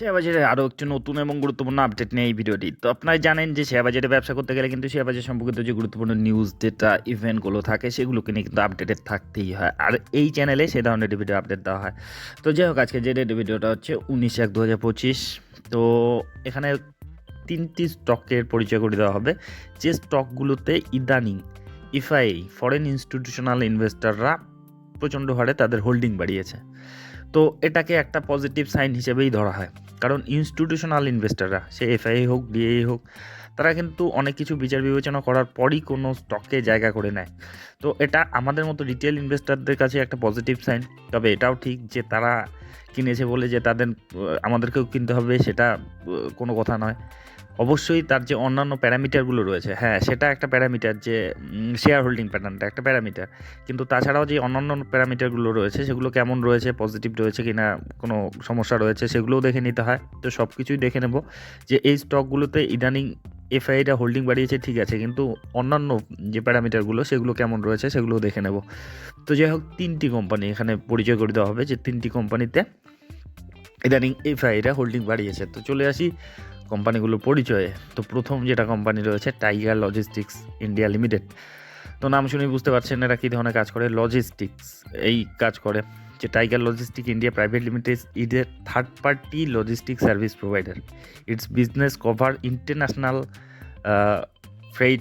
শেয়ারবাজারে আরও একটি নতুন এবং গুরুত্বপূর্ণ আপডেট নিয়ে এই ভিডিওটি। তো আপনারা জানেন যে শেয়ারবাজারে ব্যবসা করতে গেলে কিন্তু শেয়ারবাজার সম্পর্কিত যে গুরুত্বপূর্ণ নিউজ ডেটা ইভেন্টগুলো থাকে, সেগুলোকে নিয়ে কিন্তু আপডেটেড থাকতেই হয়। আর এই চ্যানেলে সেই ধরনের ভিডিও আপডেট দেওয়া হয়। তো যাই হোক আজকে যে ডেট ভিডিওটা হচ্ছে উনিশ এক দু হাজার পঁচিশ। তো এখানে তিনটি স্টকের পরিচয় করে দেওয়া হবে। যে স্টকগুলোতে ইদানিং ইফআই ফরেন ইনস্টিটিউশনাল ইনভেস্টররা প্রচণ্ড হারে তাদের হোল্ডিং বাড়িয়েছে। তো এটাকে একটা পজিটিভ সাইন হিসেবেই ধরা হয়। কারণ ইনস্টিটিউশনাল ইনভেস্টররা সে এফআই হোক ডিএই হোক, তারা কিন্তু অনেক কিছু বিচার বিবেচনা করার পরই কোনো স্টকে জায়গা করে নেয়। তো এটা আমাদের মতো রিটেল ইনভেস্টরদের কাছে একটা পজিটিভ সাইন তবে এটাও ঠিক যে তারা কিনেছে বলে যে তাদের, আমাদেরকেও কিনতে হবে, সেটা কোনো কথা নয়। অবশ্যই তার যে অন্যান্য প্যারামিটারগুলো রয়েছে হ্যাঁ সেটা একটা প্যারামিটার যে শেয়ার হোল্ডিং প্যাটার্নটা একটা প্যারামিটার। কিন্তু তাছাড়াও যে অন্যান্য প্যারামিটারগুলো রয়েছে, সেগুলো কেমন রয়েছে পজিটিভ রয়েছে কি না কোনো সমস্যা রয়েছে, সেগুলোও দেখে নিতে হয়। তো সব কিছুই দেখে নেব যে এই স্টকগুলোতে ইদানিং এফআইটা হোল্ডিং বাড়িয়েছে, ঠিক আছে, কিন্তু অন্যান্য যে প্যারামিটারগুলো, সেগুলো কেমন রয়েছে, সেগুলোও দেখে নেব। তো যাই হোক, তিনটি কোম্পানি এখানে পরিচয় করে দেওয়া হবে যে তিনটি কোম্পানিতে ইদানিং এফআইটা হোল্ডিং বাড়িয়েছে। তো চলে আসি কোম্পানিগুলোর পরিচয়ে, তো প্রথম যেটা কোম্পানি রয়েছে টাইগার লজিস্টিক্স ইন্ডিয়া লিমিটেড। তো নাম শুনেই বুঝতে পারছেন এরা কী ধরনের কাজ করে। লজিস্টিক্স এই কাজ করে যে Tiger logistic India private limited is a third party logistic service provider it's business cover international freight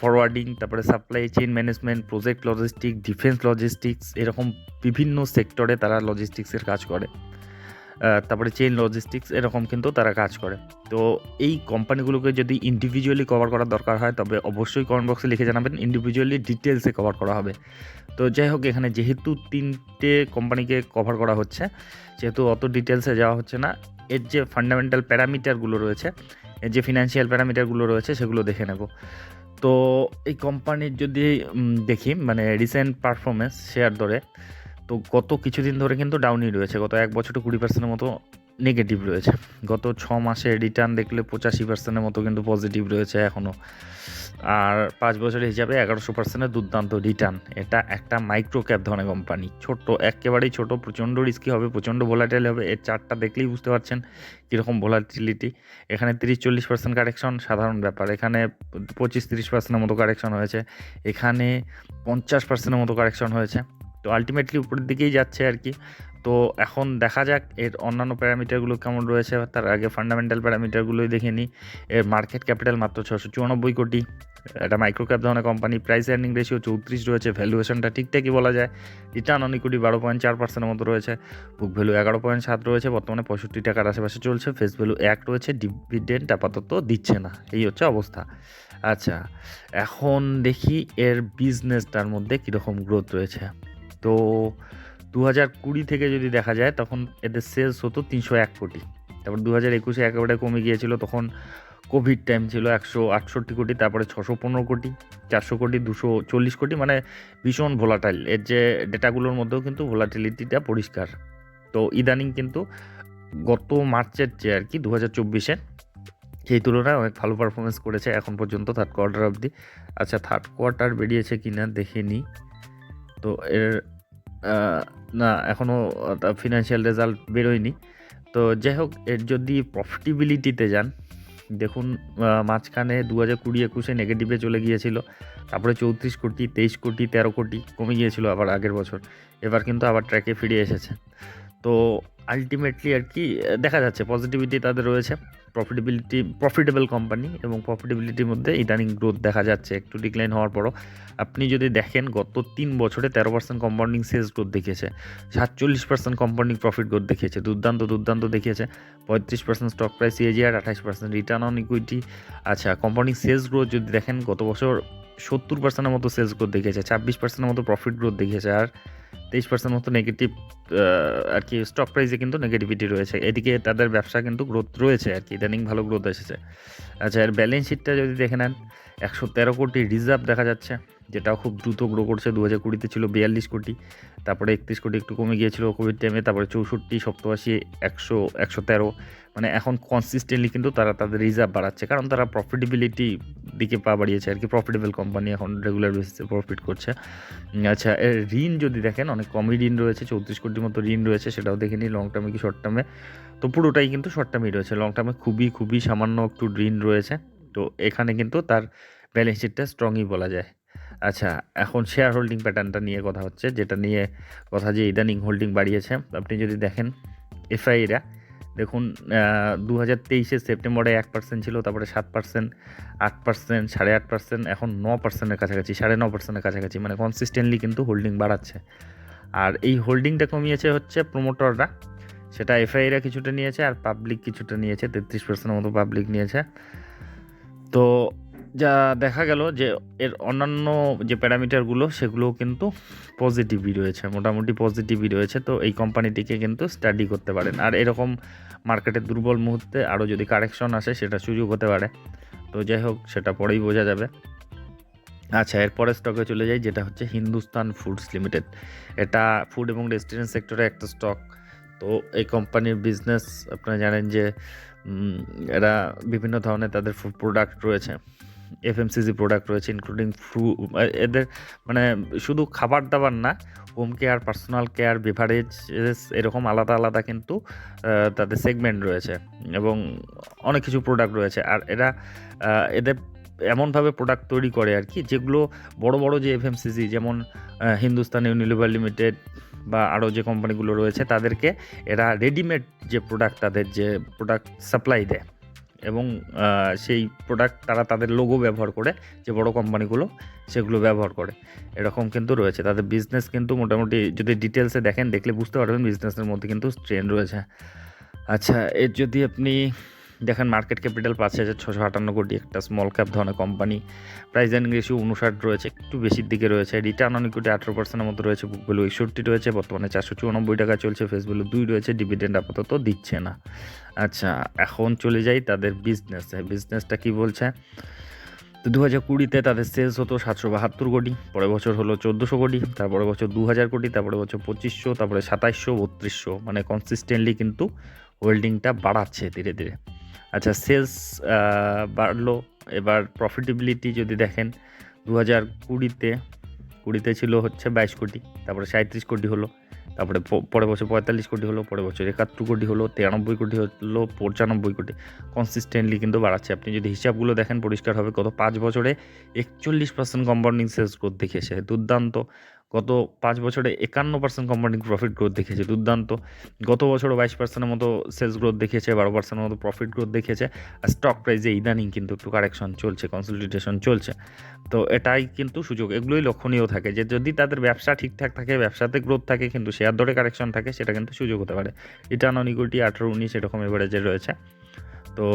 forwarding তারপরে supply chain management project logistic defence logistics এরকম বিভিন্ন সেক্টরে তারা লজিস্টিক্সের কাজ করে। তারপরে চেইন লজিস্টিক্স এরকম কিন্তু তারা কাজ করে। তো এই কোম্পানিগুলোকে যদি ইন্ডিভিজুয়ালি কভার করার দরকার হয়, তবে অবশ্যই কমেন্ট বক্সে লিখে জানাবেন ইন্ডিভিজুয়ালি ডিটেলসে কভার করা হবে। তো যাই হোক, এখানে যেহেতু তিনটে কোম্পানিকে কভার করা হচ্ছে যেহেতু অত ডিটেলসে যাওয়া হচ্ছে না। এর যে ফান্ডামেন্টাল প্যারামিটারগুলো রয়েছে, এর যে ফিনান্সিয়াল প্যারামিটারগুলো রয়েছে, সেগুলো দেখে নেব। তো এই কোম্পানির যদি দেখি মানে রিসেন্ট পারফরমেন্স শেয়ার দরে তো গত কিছুদিন ধরে কিন্তু ডাউনই রয়েছে। গত এক বছরে কুড়ি পার্সেন্টের মতো নেগেটিভ রয়েছে। গত ছ মাসে রিটার্ন দেখলে পঁচাশি পার্সেন্টের মতো কিন্তু পজিটিভ রয়েছে এখনও আর পাঁচ বছরের হিসাবে এগারোশো পার্সেন্টের দুর্দান্ত রিটার্ন এটা একটা মাইক্রো ক্যাপ ধরনের কোম্পানি ছোট্ট, একেবারেই ছোট, প্রচণ্ড রিস্কি হবে, প্রচণ্ড ভোলাটাইল হবে। এর চারটা দেখলেই বুঝতে পারছেন কীরকম ভোলাটিলিটি এখানে তিরিশ চল্লিশ পার্সেন্ট কারেকশন সাধারণ ব্যাপার। এখানে পঁচিশ তিরিশ পার্সেন্টের মতো কারেকশন হয়েছে। এখানে পঞ্চাশ পার্সেন্টের মতো কারেকশন হয়েছে। তো আলটিমেটলি উপরের দিকেই যাচ্ছে আর কি। তো এখন দেখা যাক এর অন্যান্য প্যারামিটারগুলো কেমন রয়েছে। তার আগে ফান্ডামেন্টাল প্যারামিটারগুলোই দেখে নিই। এর মার্কেট ক্যাপিটাল মাত্র ছশো চুরানব্বই কোটি। এটা মাইক্রো ক্যাপ ধরনের কোম্পানি প্রাইস আর্নিং রেশিও চৌত্রিশ রয়েছে। ভ্যালুয়েশনটা ঠিকঠাকই বলা যায়। রিটার্ন অন ইকুইটি বারো পয়েন্ট চার পার্সেন্টের মতো রয়েছে। বুক ভ্যালু এগারো পয়েন্ট সাত রয়েছে। বর্তমানে পঁয়ষট্টি টাকার আশেপাশে চলছে। ফেস ভ্যালু এক রয়েছে। ডিভিডেন্ট আপাতত দিচ্ছে না। এই হচ্ছে অবস্থা। আচ্ছা এখন দেখি এর বিজনেসটার মধ্যে কীরকম গ্রোথ রয়েছে। তো দু হাজার কুড়ি থেকে যদি দেখা যায়, তখন এদের সেলস হতো তিনশো এক কোটি। তারপর দু হাজার একুশে একেবারে কমে গিয়েছিল, তখন কোভিড টাইম ছিল একশো আটষট্টি কোটি, তারপরে ছশো পনেরো কোটি, চারশো কোটি, দুশো চল্লিশ কোটি মানে ভীষণ ভোলাটাইল এর যে ডেটাগুলোর মধ্যেও কিন্তু ভোলাটিলিটিটা পরিষ্কার। তো ইদানিং কিন্তু গত মার্চের যে আর কি দু হাজার চব্বিশে সেই তুলনায় অনেক ভালো পারফরমেন্স করেছে এখন পর্যন্ত থার্ড কোয়ার্টার অবধি। আচ্ছা থার্ড কোয়ার্টার বেরিয়েছে কি না দেখে নিই। তো এর না এখনও ফিনান্সিয়াল রেজাল্ট বেরোয়নি। তো যাই হোক, এর যদি প্রফিটেবিলিটিতে যান, দেখুন মাঝখানে দু হাজার কুড়ি একুশে নেগেটিভে চলে গিয়েছিল, তারপরে চৌত্রিশ কোটি, তেইশ কোটি, তেরো কোটি কমে গিয়েছিল আবার আগের বছর। এবার কিন্তু আবার ট্র্যাকে ফিরে এসেছে। তো আলটিমেটলি আর কি দেখা যাচ্ছে পজিটিভিটি তাদের রয়েছে। প্রফিটেবিলিটি প্রফিটেবল কোম্পানি এবং প্রফিটেবিলিটির মধ্যে ইদানিং গ্রোথ দেখা যাচ্ছে, একটু ডিক্লাইন হওয়ার পরও। আপনি যদি দেখেন, গত তিন বছরে তেরো পার্সেন্ট কম্পাউন্ডিং সেলস গ্রোথ দেখিয়েছে, সাতচল্লিশ পার্সেন্ট কম্পাউন্ডিং প্রফিট গ্রোথ দেখিয়েছে, দুর্দান্ত দুর্দান্ত দেখিয়েছে। পঁয়ত্রিশ পার্সেন্ট স্টক প্রাইস সিএজিআর আঠাশ পার্সেন্ট রিটার্ন অন ইকুইটি আচ্ছা কম্পাউন্ডিং সেলস গ্রোথ যদি দেখেন, গত বছর সত্তর পার্সেন্টের মতো সেলস গ্রোথ দেখিয়েছে, ছাব্বিশ পার্সেন্টের মতো প্রফিট গ্রোথ দেখিয়েছে। আর তেইশ পার্সেন্ট মতো নেগেটিভ আর কি স্টক প্রাইসে কিন্তু নেগেটিভিটি রয়েছে। এদিকে তাদের ব্যবসা কিন্তু গ্রোথ রয়েছে আর কি ইদানিং ভালো গ্রোথ এসেছে। আচ্ছা এর ব্যালেন্স শিটটা যদি দেখে নেন, একশো তেরো কোটি রিজার্ভ দেখা যাচ্ছে, যেটাও খুব দ্রুত গ্রো করছে। দু হাজার কুড়িতে ছিল বিয়াল্লিশ কোটি, তারপরে একত্রিশ কোটি একটু কমে গিয়েছিল কোভিড টাইমে তারপরে চৌষট্টি, সপ্তআশি, একশো একশো তেরো মানে এখন কনসিস্টেন্টলি কিন্তু তারা তাদের রিজার্ভ বাড়াচ্ছে। কারণ তারা প্রফিটেবিলিটি দিকে পা বাড়িয়েছে আর কি। প্রফিটেবল কোম্পানি এখন রেগুলার বেসিসে প্রফিট করছে। আচ্ছা ঋণ যদি দেখেন, অনেক কমই ঋণ রয়েছে, চৌত্রিশ কোটির মতো ঋণ রয়েছে, সেটাও দেখে নিই লং টার্মে কি শর্ট টার্মে তো পুরোটাই কিন্তু শর্ট টার্মেই রয়েছে। লং টার্মে খুবই খুবই সামান্য একটু ঋণ রয়েছে। তো এখানে কিন্তু তার ব্যালেন্স শিটটা স্ট্রংই বলা যায়। আচ্ছা এখন শেয়ার হোল্ডিং প্যাটার্নটা নিয়ে কথা হচ্ছে, যেটা নিয়ে কথা যে ইদানিং হোল্ডিং বাড়িয়েছে। আপনি যদি দেখেন এফআইরা দেখুন দু হাজার তেইশে সেপ্টেম্বরে এক পার্সেন্ট ছিল, তারপরে সাত পার্সেন্ট আট পার্সেন্ট সাড়ে আট পার্সেন্ট এখন ন পার্সেন্টের কাছাকাছি, সাড়ে ন পার্সেন্টের কাছাকাছি মানে কনসিস্টেন্টলি কিন্তু হোল্ডিং বাড়াচ্ছে। আর এই হোল্ডিংটা কমিয়েছে হচ্ছে প্রোমোটররা সেটা এফআইরা কিছুটা নিয়েছে, আর পাবলিক কিছুটা নিয়েছে, তেত্রিশ পার্সেন্টের মতো পাবলিক নিয়েছে। তো যা দেখা গেল যে এর অন্যান্য যে প্যারামিটারগুলো, সেগুলোও কিন্তু পজিটিভই রয়েছে, মোটামুটি পজিটিভই রয়েছে। তো এই কোম্পানিটিকে কিন্তু স্টাডি করতে পারেন। আর এরকম মার্কেটের দুর্বল মুহূর্তে আরও যদি কারেকশন আসে, সেটা সুযোগ হতে পারে। তো যাই হোক, সেটা পরেই বোঝা যাবে। আচ্ছা এরপরে স্টকে চলে যাই, যেটা হচ্ছে হিন্দুস্তান ফুডস লিমিটেড এটা ফুড এবং রেস্টুরেন্ট সেক্টরে একটা স্টক তো এই কোম্পানির বিজনেস আপনারা জানেন যে এরা বিভিন্ন ধরনের তাদের ফুড প্রোডাক্ট রয়েছে। এফএমসিজি প্রোডাক্ট রয়েছে ইনক্লুডিং ফ্রু এদের মানে শুধু খাবার দাবার না home care personal care beverage এরকম আলাদা আলাদা কিন্তু তাদের সেগমেন্ট রয়েছে এবং অনেক কিছু প্রোডাক্ট রয়েছে। আর এরা এদের এমনভাবে প্রোডাক্ট তৈরি করে আর কি, যেগুলো বড় বড় যে এফএমসিজি যেমন হিন্দুস্তান ইউনিলিভার লিমিটেড বা আরও যে কোম্পানিগুলো রয়েছে, তাদেরকে এরা রেডিমেড যে প্রোডাক্ট তাদের যে প্রোডাক্ট সাপ্লাই দেয়। এবং সেই প্রোডাক্ট তারা তাদের লোগো ব্যবহার করে, যে বড় কোম্পানিগুলো সেগুলো ব্যবহার করে। এরকম কিন্তু রয়েছে। তাদের বিজনেস কিন্তু মোটামুটি যদি ডিটেলসে দেখেন, দেখলে বুঝতে পারবেন বিজনেসের মধ্যে কিন্তু স্ট্রেন রয়েছে। আচ্ছা এর যদি আপনি দেখেন মার্কেট ক্যাপিটাল পাঁচ হাজার ছশো আটান্ন কোটি একটা স্মল ক্যাপ ধরনের কোম্পানি প্রাইস অ্যান্ড রেশিও উনষাট রয়েছে, একটু বেশির দিকে রয়েছে। রিটার্ন অন ইকুইটি আঠেরো পার্সেন্টের মতো রয়েছে বুক ভ্যালু একষট্টি রয়েছে, বর্তমানে চারশো চুরানব্বই টাকা চলছে ফেস ভ্যালু দুই রয়েছে ডিভিডেন্ড আপাতত দিচ্ছে না। আচ্ছা এখন চলে যাই তাদের বিজনেসে বিজনেসটা কি বলছে? তো দু হাজার কুড়িতে তাদের সেলস হতো সাতশো বাহাত্তর কোটি, পরের বছর হলো চোদ্দোশো কোটি তারপরে বছর দু হাজার কোটি তারপরে বছর পঁচিশশো, তারপরে সাতাইশশো, বত্রিশশো। মানে কনসিস্টেন্টলি কিন্তু হোল্ডিংটা বাড়াচ্ছে ধীরে ধীরে। আচ্ছা সেলস বাড়লো। এবার প্রফিটেবিলিটি যদি দেখেন দু হাজার কুড়িতে কুড়িতে ছিল হচ্ছে বাইশ কোটি, তারপরে সাঁত্রিশ কোটি হলো, তারপরে পরের বছর পঁয়তাল্লিশ কোটি হলো, পরের বছর একাত্তর কোটি হলো, তিরানব্বই কোটি হলো, পঁচানব্বই কোটি। কনসিস্টেন্টলি কিন্তু বাড়াচ্ছে। আপনি যদি হিসাবগুলো দেখেন, পরিষ্কার হবে, গত পাঁচ বছরে একচল্লিশ পার্সেন্ট কম্পাউন্ডিং সেলস গ্রোথ দেখিয়েছে। দুর্দান্ত। গত পাঁচ বছরে একান্ন পার্সেন্ট কম্পাউন্ডিং প্রফিট গ্রোথ দেখিয়েছে, দুর্দান্ত। গত বছরও বাইশ পার্সেন্টের মতো সেলস গ্রোথ দেখিয়েছে, বারো পার্সেন্টের মতো প্রফিট গ্রোথ দেখিয়েছে, আর স্টক প্রাইসে ইদানিং কিন্তু একটু কারেকশন চলছে কনসলিডেশন চলছে। তো এটাই কিন্তু সুযোগ, এগুলোই লক্ষণীয় থাকে যে যদি তাদের ব্যবসা ঠিকঠাক থাকে, ব্যবসাতে গ্রোথ থাকে, কিন্তু শেয়ার দরে কারেকশন থাকে, সেটা কিন্তু সুযোগ হতে পারে। রিটার্ন অন আঠারো, উনিশ এরকম এভারেজে রয়েছে। তো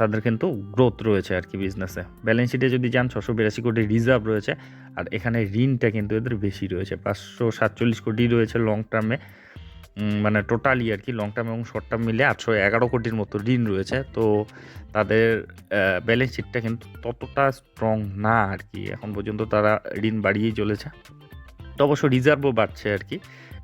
তাদের কিন্তু গ্রোথ রয়েছে আর কি বিজনেসে ব্যালেন্স শিটে যদি যান, ছশো বিরাশি কোটি রিজার্ভ রয়েছে, আর এখানে ঋণটা কিন্তু এদের বেশি রয়েছে, পাঁচশো সাতচল্লিশ কোটি রয়েছে লং টার্মে মানে টোটালি আর কি লং টার্ম এবং শর্ট টার্ম মিলে আটশো এগারো কোটির মতো ঋণ রয়েছে, তো তাদের ব্যালেন্স শিটটা কিন্তু ততটা স্ট্রং না আর কি। এখন পর্যন্ত তারা ঋণ বাড়িয়েই চলেছে। তো অবশ্য রিজার্ভও বাড়ছে আর কি।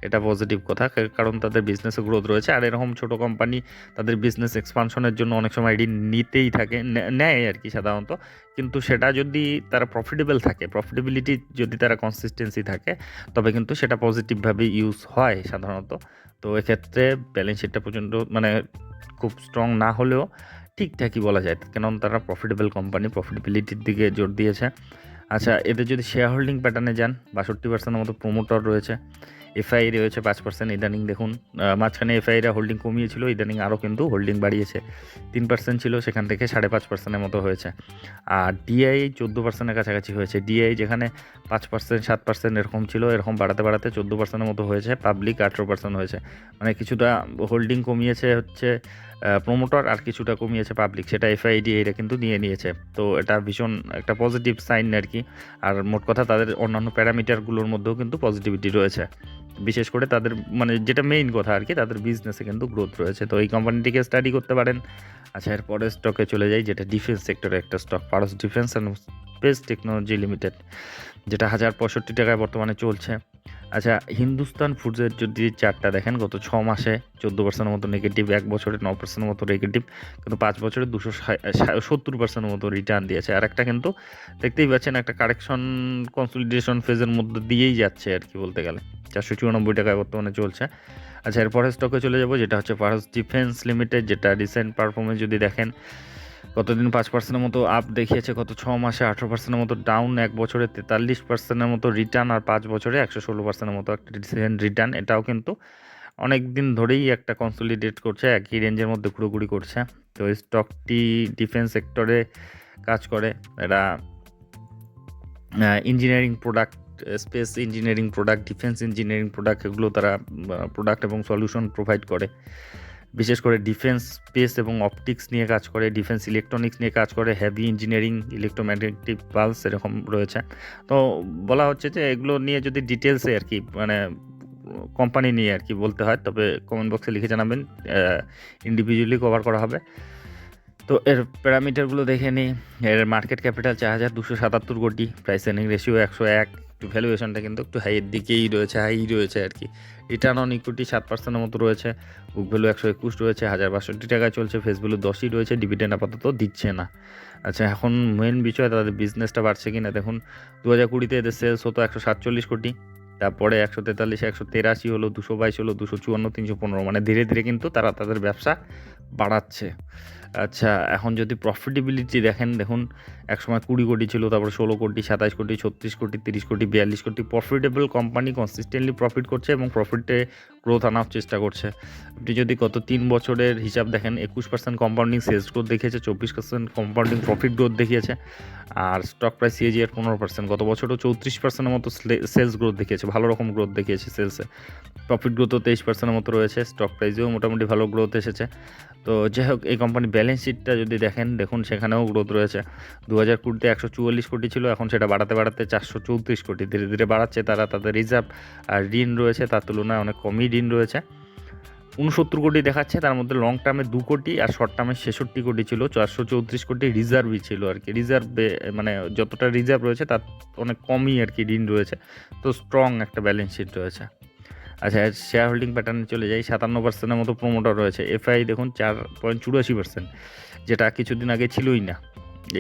এটা পজিটিভ কথা কারণ তাদের বিজনেসে গ্রোথ রয়েছে। আর এরকম ছোট কোম্পানি তাদের বিজনেস এক্সপানশনের জন্য অনেক সময় ঋণ নিতেই থাকে নেয় আর কি সাধারণত। কিন্তু সেটা যদি তারা প্রফিটেবল থাকে প্রফিটেবিলিটি যদি তারা কনসিস্টেন্সি থাকে, তবে কিন্তু সেটা পজিটিভভাবে ইউজ হয় সাধারণত। তো এক্ষেত্রে ব্যালেন্স শিটটা পর্যন্ত মানে খুব স্ট্রং না হলেও ঠিকঠাকই বলা যায়। কেন তারা প্রফিটেবল কোম্পানি প্রফিটেবিলিটির দিকে জোর দিয়েছে। আচ্ছা এদের যদি শেয়ার হোল্ডিং প্যাটার্নে যান, বাষট্টি পার্সেন্টের মতো প্রোমোটর রয়েছে। এফআই রয়েছে পাঁচ পার্সেন্ট ইদানিং দেখুন মাঝখানে এফআইরা হোল্ডিং কমিয়েছিল, ইদানিং আরও কিন্তু হোল্ডিং বাড়িয়েছে। তিন পার্সেন্ট ছিল, সেখান থেকে সাড়ে পাঁচ পার্সেন্টের মতো হয়েছে। আর ডিআই চোদ্দ পার্সেন্টের কাছাকাছি হয়েছে। ডিআই যেখানে পাঁচ পার্সেন্ট সাত পার্সেন্ট এরকম ছিল, এরকম বাড়াতে বাড়াতে চোদ্দ পার্সেন্টের মতো হয়েছে পাবলিক আঠেরো পার্সেন্ট হয়েছে। মানে কিছুটা হোল্ডিং কমিয়েছে হচ্ছে প্রমোটার আর কিছুটা কমিয়েছে পাবলিক সেটা এফআইডি এটা কিন্তু নিয়ে নিয়েছে। তো এটা ভীষণ একটা পজিটিভ সাইন আর কি। আর মোট কথা তাদের অন্যান্য প্যারামিটারগুলোর মধ্যেও কিন্তু পজিটিভিটি রয়েছে। বিশেষ করে তাদের মানে যেটা মেইন কথা আর কি, তাদের বিজনেসে কিন্তু গ্রোথ রয়েছে। তো এই কোম্পানিটিকে স্টাডি করতে পারেন। আচ্ছা এর পরের স্টকে চলে যাই, যেটা ডিফেন্স সেক্টরের একটা stock Paras defence and space technology limited যেটা হাজার পঁয়ষট্টি টাকায় বর্তমানে চলছে। আচ্ছা হিন্দুস্তান ফুডসের যদি চারটা দেখেন, গত ছ মাসে চোদ্দ পার্সেন্টের মতো নেগেটিভ এক বছরে ন পার্সেন্টের মতো নেগেটিভ কিন্তু পাঁচ বছরে দুশো সত্তর পার্সেন্টের মতো রিটার্ন দিয়েছে। আর একটা কিন্তু দেখতেই পাচ্ছেন, একটা কারেকশন কনসলিডেশন ফেজের মধ্যে দিয়েই যাচ্ছে আর কি বলতে গেলে। চারশো চুরানব্বই টাকায় বর্তমানে চলছে। আচ্ছা এরপরে স্টকে চলে যাব, যেটা হচ্ছে পারস ডিফেন্স লিমিটেড যেটা রিসেন্ট পারফরমেন্স যদি দেখেন গতদিন পাঁচ পার্সেন্টের মতো আপ দেখিয়েছে, গত ছ মাসে আঠেরো পার্সেন্টের মতো ডাউন এক বছরে তেতাল্লিশ পার্সেন্টের মতো রিটার্ন আর পাঁচ বছরে একশো ষোলো পার্সেন্টের মতো একটা রিসেন্ট রিটার্ন এটাও কিন্তু অনেক দিন ধরেই একটা কনসলিডেট করছে, একই রেঞ্জের মধ্যে ঘুরোঘুরি করছে। তো এই স্টকটি ডিফেন্স সেক্টরে কাজ করে। এরা engineering product space engineering product, defence engineering product, এগুলো তারা প্রোডাক্ট এবং সলিউশন প্রোভাইড করে। বিশেষ করে ডিফেন্স স্পেস এবং অপটিক্স নিয়ে কাজ করে, ডিফেন্স ইলেকট্রনিক্স নিয়ে কাজ করে, হেভি ইঞ্জিনিয়ারিং, ইলেকট্রোম্যাগনেটিক পালস এরকম রয়েছে। তো বলা হচ্ছে যে এগুলো নিয়ে যদি ডিটেলসে আর কি মানে কোম্পানি নিয়ে আর কি বলতে হয়, তবে কমেন্ট বক্সে লিখে জানাবেন ইন্ডিভিজুয়ালি কভার করা হবে। তো এর প্যারামিটারগুলো দেখে নিই। এর মার্কেট ক্যাপিটাল চার হাজার দুশো সাতাত্তর কোটি প্রাইস এর্নিং রেশিও একশো এক। একটু ভ্যালুয়েশনটা কিন্তু একটু হাইয়ের দিকেই রয়েছে হাই রয়েছে আর কি। রিটার্ন অন ইকুইটি সাত পার্সেন্টের মতো রয়েছে বুক ভ্যালু একশো একুশ রয়েছে, হাজার বাষট্টি টাকায় চলছে ফেস ভ্যালু দশই রয়েছে ডিভিডেন্ড আপাতত দিচ্ছে না। আচ্ছা এখন মেন বিষয় তাদের বিজনেসটা বাড়ছে কি না দেখুন দু হাজার কুড়িতে এদের সেলস হতো একশো সাতচল্লিশ কোটি, তারপরে একশো তেতাল্লিশ একশো তেরাশি হলো, দুশো বাইশ হলো, দুশো চুয়ান্ন, তিনশো পনেরো। মানে ধীরে ধীরে কিন্তু তারা তাদের ব্যবসা বাড়াচ্ছে। আচ্ছা এখন যদি প্রফিটেবিলিটি দেখেন, দেখুন, একসময় কুড়ি কোটি ছিল, তারপরে ষোলো কোটি, সাতাশ কোটি, ছত্রিশ কোটি, তিরিশ কোটি, বিয়াল্লিশ কোটি প্রফিটেবল কোম্পানি কনসিস্টেন্টলি প্রফিট করছে এবং প্রফিটে গ্রোথ আনার চেষ্টা করছে। আপনি যদি গত তিন বছরের হিসাব দেখেন, একুশ পার্সেন্ট কম্পাউন্ডিং সেলস গ্রোথ দেখিয়েছে, চব্বিশ পার্সেন্ট কম্পাউন্ডিং প্রফিট গ্রোথ দেখিয়েছে, আর স্টক প্রাইস সিএজি এর পনেরো পার্সেন্ট গত বছরও চৌত্রিশ পার্সেন্টের মতো সেলস গ্রোথ দেখিয়েছে, ভালো রকম গ্রোথ দেখিয়েছে সেলসে প্রফিট গ্রোথও তেইশ পার্সেন্টের মতো রয়েছে স্টক প্রাইসেও মোটামুটি ভালো গ্রোথ এসেছে। তো যাই হোক এই কোম্পানির ব্যালেন্স শিটটা যদি দেখেন, দেখুন সেখানেও গ্রোথ রয়েছে। দু হাজার কুড়িতে একশো চুয়াল্লিশ কোটি ছিল, এখন সেটা বাড়াতে বাড়াতে চারশো চৌত্রিশ কোটি। ধীরে ধীরে বাড়াচ্ছে তারা তাদের রিজার্ভ আর ঋণ রয়েছে, তার তুলনায় অনেক কমই ঋণ রয়েছে। উনসত্তর কোটি দেখাচ্ছে, তার মধ্যে লং টার্মে দু কোটি আর শর্ট টার্মে ছেষট্টি কোটি ছিল, চারশো চৌত্রিশ কোটি রিজার্ভই ছিল আর কি। রিজার্ভে মানে যতটা রিজার্ভ রয়েছে, তার অনেক কমই আর কি ঋণ রয়েছে। তো স্ট্রং একটা ব্যালেন্স শিট রয়েছে। আচ্ছা শেয়ার হোল্ডিং প্যাটার্নে চলে যাই। সাতান্ন পার্সেন্টের মতো প্রমোটার রয়েছে। এফআই দেখুন, চার পয়েন্ট চুরাশি পার্সেন্ট, যেটা কিছুদিন আগে ছিলই না।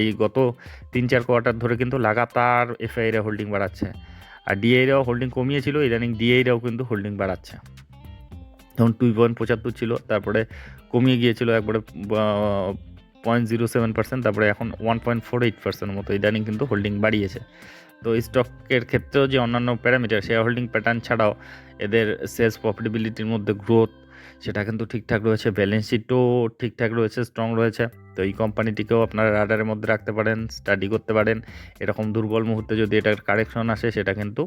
এই গত তিন চার কোয়ার্টার ধরে কিন্তু লাগাতার এফআইরা হোল্ডিং বাড়াচ্ছে। আর ডিআইরাও হোল্ডিং কমিয়েছিল, ইদানিং ডিআইরাও কিন্তু হোল্ডিং বাড়াচ্ছে। তখন টু পয়েন্ট পঁচাত্তর ছিল, তারপরে কমিয়ে গিয়েছিল একবারে পয়েন্ট জিরো সেভেন পার্সেন্ট, তারপরে এখন one point four eight percent মতো ইদানিং কিন্তু হোল্ডিং বাড়িয়েছে। তো স্টকের ক্ষেত্রেও যে অন্যান্য প্যারামিটার শেয়ার হোল্ডিং প্যাটার্ন ছাড়াও এদের সেলস প্রফিটেবিলিটির মধ্যে গ্রোথ সেটা কিন্তু ঠিকঠাক রয়েছে। ব্যালেন্স শিটও ঠিকঠাক রয়েছে স্ট্রং রয়েছে। তো এই কোম্পানিটিকেও আপনারা রাডারের মধ্যে রাখতে পারেন স্টাডি করতে পারেন। এরকম দুর্বল মুহূর্তে যদি এটার কারেকশন আসে, সেটা কিন্তু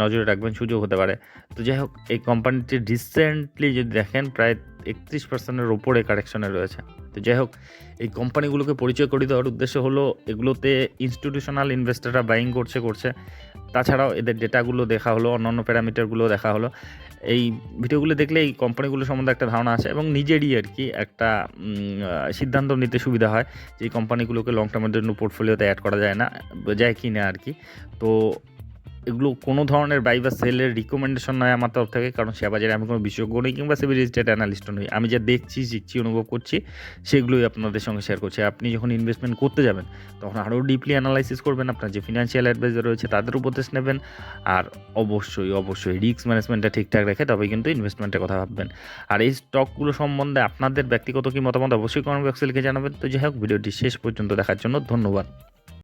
নজরে রাখবেন, সুযোগ হতে পারে। তো যাই হোক, এই কোম্পানিটি রিসেন্টলি যদি দেখেন, প্রায় একত্রিশ পার্সেন্টের ওপরে কারেকশনে রয়েছে। তো যাই হোক, এই কোম্পানিগুলোকে পরিচয় করে দেওয়ার উদ্দেশ্য হলো, এগুলোতে ইনস্টিটিউশনাল ইনভেস্টাররা বাইং করছে করছে। তাছাড়াও এদের ডেটাগুলো দেখা হলো, অন্যান্য প্যারামিটারগুলো দেখা হলো। এই ভিডিওগুলো দেখলে এই কোম্পানিগুলো সম্বন্ধে একটা ধারণা আছে এবং নিজেরই আর কি একটা সিদ্ধান্ত নিতে সুবিধা হয় যে এই কোম্পানিগুলোকে লং টার্মের জন্য পোর্টফোলিওতে অ্যাড করা যায় না, যায় কি না আর কি। তো এগুলো কোনো ধরনের বাই বা সেলের রিকমেন্ডেশন নয় আমার তরফ থেকে, কারণ শেয়ার বাজারে আমি কোনো বিশেষজ্ঞ নই কিংবা সেবি রেজিস্টার্ড অ্যানালিস্টও নই। আমি যা দেখছি, শিখছি, অনুভব করছি, সেগুলোই আপনাদের সঙ্গে শেয়ার করছি। আপনি যখন ইনভেস্টমেন্ট করতে যাবেন, তখন আরও ডিপলি অ্যানালাইসিস করবেন, আপনার যে ফিনান্সিয়াল অ্যাডভাইজার রয়েছে তাদের উপদেশ নেবেন, আর অবশ্যই অবশ্যই রিস্ক ম্যানেজমেন্টটা ঠিকঠাক রেখে তবে কিন্তু ইনভেস্টমেন্টের কথা ভাববেন। আর এই স্টকগুলো সম্বন্ধে আপনাদের ব্যক্তিগত কি মতামত, অবশ্যই কমেন্ট বক্সে লিখে জানাবেন। তো যাই হোক, ভিডিওটি শেষ পর্যন্ত দেখার জন্য ধন্যবাদ।